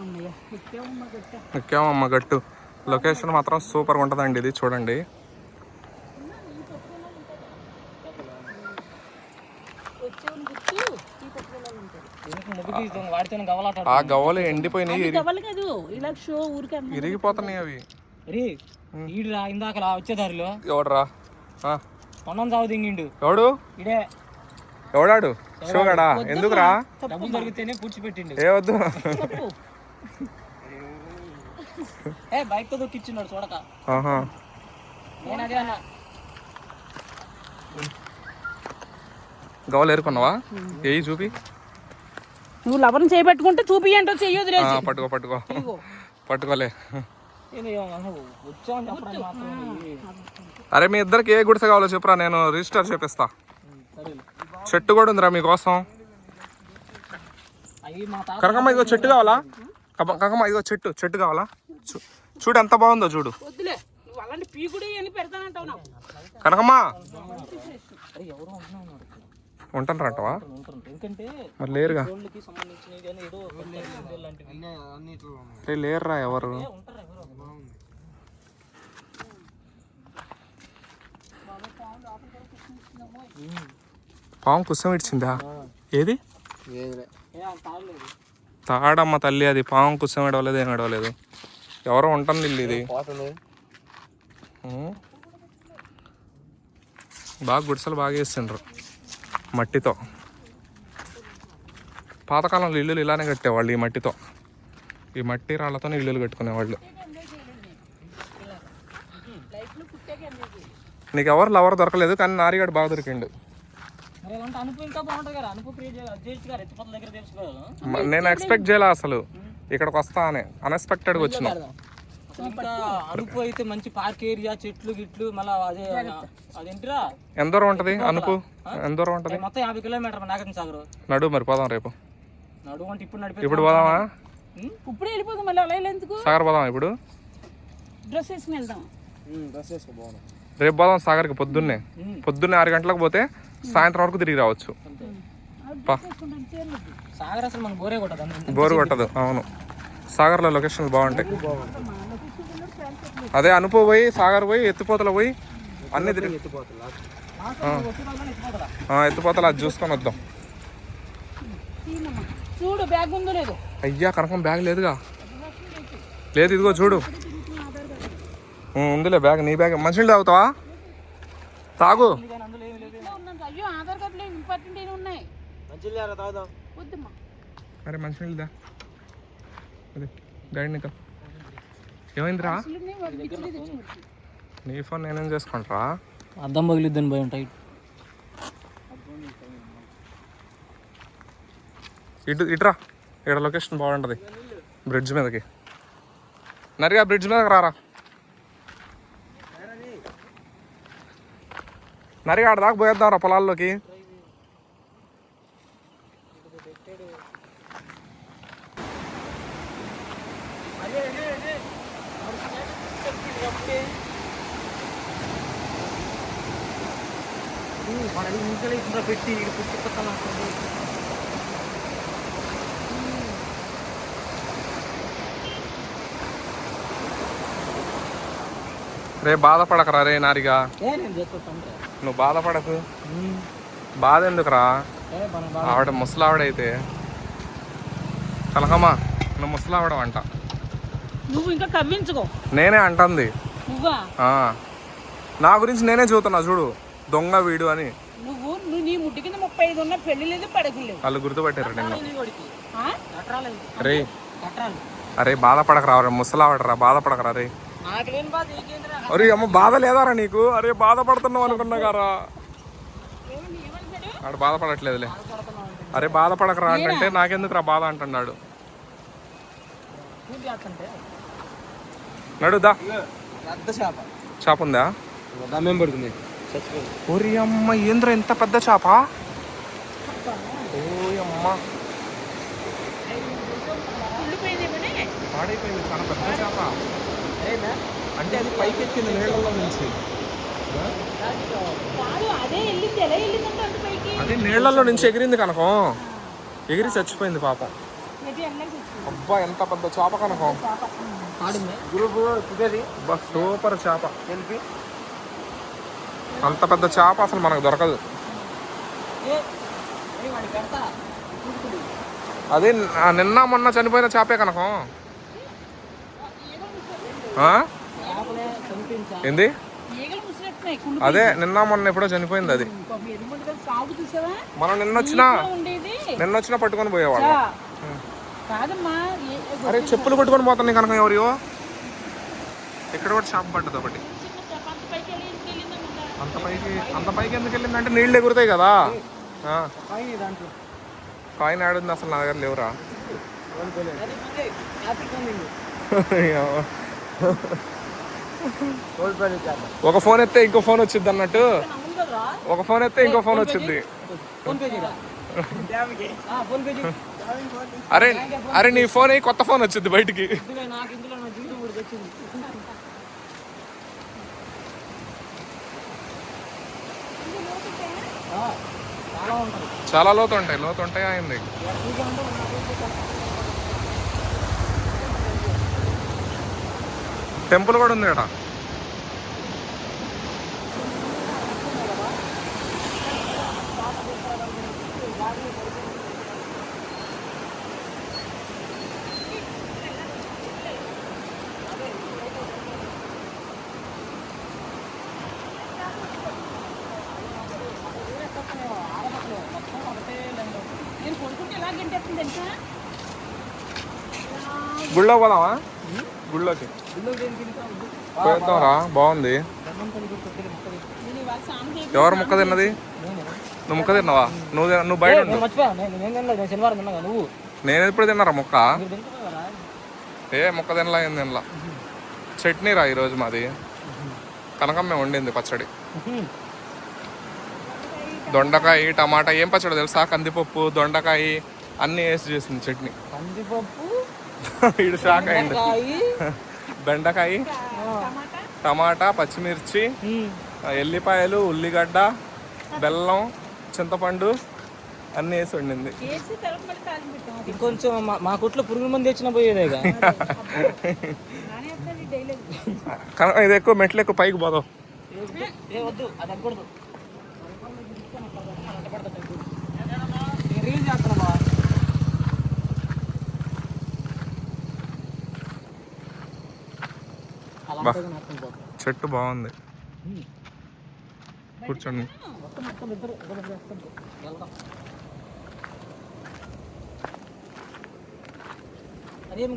అమ్మయ్య ఎక్కామమ్మా గట్ట. లొకేషన్ మాత్రం సూపర్గా ఉంటుందండి ఇది చూడండి. ఆ గవ్వలు ఎండిపోయినాయి ఇరి- డబల్ కాదు ఇలా షో ఊరికే అమ్మ ఇరిగిపోతున్నాయి అవి. ఈడురా ఇందాక వచ్చే దారిలో. ఎవడరా? ఆ, పొన్నం సాగు దింగిండు. ఎవడు? ఇడే ఎవడాడు? షోగాడా? ఎందుకురా? డబ్బులు దొరికితేనే పూడ్చిపెట్టిండు ఏ వద్దు. ఏ బైక్తో దొక్కిచ్చున్నాడు చూడక. ఆహా. నేను అదే అన్న. గవ్వలు ఏరుకున్నావా? ఏయి చూపి. నువ్వు లవరం చేయబెట్టుకుంటే చూపి ఏంటో చెయ్యొద్దు ఆ, పట్టుకో పట్టుకో. పట్టుకోలే. అరే మీ ఇద్దరికి ఏ గుడిసె కావాలో చెప్పురా నేను రిజిస్టర్ చేపిస్తా. చెట్టు కూడా ఉందిరా మీకోసం. కనకమ్మ ఇదిగో చెట్టు కావాలా? కమ- కనకమ్మ ఇదిగో చెట్టు చెట్టు కావాలా? చూడు ఎంత బాగుందో చూడు. కనకమ్మ! ఉంటాను అంటవా? మరి లేరుగా. లేరురా ఎవరు? ఉంటారు ఎవరో పాము కుసం ఇచ్చిందా ఏది? తాడమ్మ తల్లి అది పాము కుసం ఎడవలేదు ఏం ఎడవలేదు ఎవరో ఉంటుంది ఇల్లు ఇది. బాగా గుడిసెలు బాగా వేసిండ్రు మట్టితో. పాతకాలంలో ఇల్లులు ఇలానే కట్టేవాళ్ళు ఈ మట్టితో. ఈ మట్టి రాళ్ళతోనే ఇల్లులు కట్టుకునేవాళ్ళు. నీకు ఎవరు లవర్ దొరకలేదు కానీ నారిగాడు బాగా దొరికిండు. నేను ఎక్స్పెక్ట్ చేయలే అసలు. ఇక్కడికి వస్తా అని. అన్ఎక్స్పెక్టెడ్గా వచ్చిన. అనుపు అయితే మంచి పార్క్ ఏరియా చెట్లు గిట్లు మళ్ళీ అదే అదేంటిరా? ఎంత దూరం ఉంటుంది అనుపు? ఎంత దూరం ఉంటుంది? మొత్తం యాభై కిలోమీటర్ నాగార్జున సాగర్. నడు మరి పోదాం రేపు. నడువు అంటే ఇప్పుడు నడిపి ఇప్పుడు పోదామా? ఇప్పుడే వెళ్ళిపోదు మళ్ళీ అలా ఎందుకు? సాగర్ పోదాం ఇప్పుడు? డ్రెస్ వేసుకుని వెళ్దాం. డ్రెస్ వేసుకో బాగుంది. రేపు పోదాం సాగర్కి పొద్దున్నే. పొద్దున్నే ఆరు గంటలకు పోతే సాయంత్రం వరకు తిరిగి రావచ్చు. బోరే కొట్టదు అవును. సాగర్లో లొకేషన్లు బాగుంటాయి. అదే అనుపు పోయి సాగర్ పోయి ఎత్తిపోతల పోయి అన్ని తిరిగి ఆ, ఎత్తిపోతల? అది చూసుకొని వద్దాం. తీయనమ్మా. చూడు బ్యాగ్ ఉందో లేదో? అయ్యా కనకం బ్యాగ్ లేదుగా. లేదు ఇదిగో చూడు. ఉందిలే బ్యాగ్ నీ బ్యాగ్. మంచినీళ్ళు తాగుతావా? తాగు. ఇంపార్టెంట్ ఏమి ఉన్నాయి. వద్దమ్మా. అరే మంచినీళ్ళు దా. అదే డాడీ నీకు ఏమైందిరా. నీ ఫోన్ నేనేం చేసుకుంటారా? అద్దం పగిలిద్దని భయం టైట్. ఇటు ఇటురా. ఇక్కడ లొకేషన్ బాగుంటుంది. బ్రిడ్జ్ మీదకి. నరిగా బ్రిడ్జ్ మీదకి రారా. నరిగా ఆడ దాకా పోయేద్దాం రా పొలాల్లోకి. మన ఇంట్లో పెట్టి రే బాధపడకరా రే నారిగా. నువ్వు బాధపడకు. బాధ ఎందుకురా ఆవిడ ముసలావిడైతే. కనకమ్మ నువ్వు ముసలావిడ అంట నువ్వు ఇంకా కవ్వించుకో. నేనే అంటుంది. నువ్వా. నా గురించి నేనే చూతున్నా చూడు. దొంగ వీడు అని. నువ్వు నువ్వు నీ ముడ్డి కింద ముప్పై ఐదు ఉన్న పెళ్ళి లేదు పడకు లేదు వాళ్ళు గుర్తుపట్టారు నిన్ను. రే. అరే బాధపడకరా రా ముసలావిడరా బాధపడకరా రే. అరే అమ్మ బాధ లేదారా నీకు? అరే బాధపడుతున్నావు అనుకున్నా కారా ఆడు బాధపడట్లేదులే. అరే బాధపడకరా అంటే నాకెందుకు రా బాధ అంటున్నాడు. నడుదా పెద్ద చేప. ఉందా? దమ్మేం పడుతుంది. ఓరి అమ్మ ఏంద్ర ఎంత పెద్ద చేప? ఓయ్ అమ్మ. కుళ్ళిపోయిందేమోనే. పాడైపోయింది చాలా పెద్ద చేప. అంటే అది పైకి ఎక్కింది నీళ్ళలో నుంచి అదే నీళ్ళల్లో నుంచి ఎగిరింది కనుక. ఎగిరి చచ్చిపోయింది పాపం. అబ్బా ఎంత పెద్ద చేప కనకం. ఆడింది గ్రూప్ కుదేది అబ్బా సూపర్ చేప. అంత పెద్ద చేప అసలు మనకు దొరకదు. అదే నిన్న మొన్న చనిపోయిన చేపే కనకం. ఏంది? అదే నిన్న మొన్న ఎప్పుడో చనిపోయింది అది. మనం నిన్న వచ్చినా నిన్న వచ్చినా పట్టుకొని పోయేవాళ్ళం. కాదమ్మా అరే చెప్పులు పట్టుకొని పోతాను కనుక ఎవరియో ఇక్కడ కూడా చేప పడ్డది ఒకటి. అంత పైకి. అంత పైకి ఎందుకు వెళ్ళింది అంటే నీళ్ళు ఎగురుతాయి కదా. ఆ. పైన దాంట్లో. కాయిన్ ఆడుంది అసలు నా దగ్గర లేవురా. ఒక ఫోన్ ఎత్తే ఇంకో ఫోన్ వచ్చింది అన్నట్టు. ఒక ఫోన్ ఎత్తే ఇంకో ఫోన్ వచ్చింది అరే అరే నీ ఫోన్ అయ్యి కొత్త ఫోన్ వచ్చింది బయటికి. చాలా చాలా లోతు ఉంటాయి లోతు ఉంటాయి అయింది టెంపుల్ కూడా ఉంది ఇక్కడ నేను కొనుక్కుంటే ఎలా గంటేస్తుంది తెలుసా గుళ్ళో పోదామా? గుళ్ళోకి. ఇల్లు దేనికి ఇంకా ఉంది? పోయేద్దాం రా బాగుంది ఎవరు ముక్క తిన్నది? నేనే. నువ్వు ముక్క తిన్నావా? నువ్వు నువ్వు బయట నేను ఎప్పుడు తిన్నారా ముక్క? ఏ ముక్క తినలా ఏం తినలా. చట్నీ రా ఈరోజు మాది. కనకమ్మ వండింది పచ్చడి. దొండకాయ టమాటా ఏం పచ్చడి తెలుసా? కందిపప్పు దొండకాయ అన్నీ వేసి చేసింది చట్నీ. కందిపప్పు ఇడు షాక్ అయింది కాయి బెండకాయ టమాటా టమాటా పచ్చిమిర్చి ఎల్లిపాయలు ఉల్లిగడ్డ బెల్లం చింతపండు అన్నీ వేసి వండింది. ఇంకొంచెం మా- మా కొట్లో పురుగుల మంది తెచ్చిన డైలీ కనుక ఇది ఎక్కువ మెట్లు ఎక్కువ పైకి పోదాం. ఏ వద్దు అది ఎక్కకూడదు నేను రీల్ చేస్తున్నా చెట్టు బాగుంది. కూర్చోండి.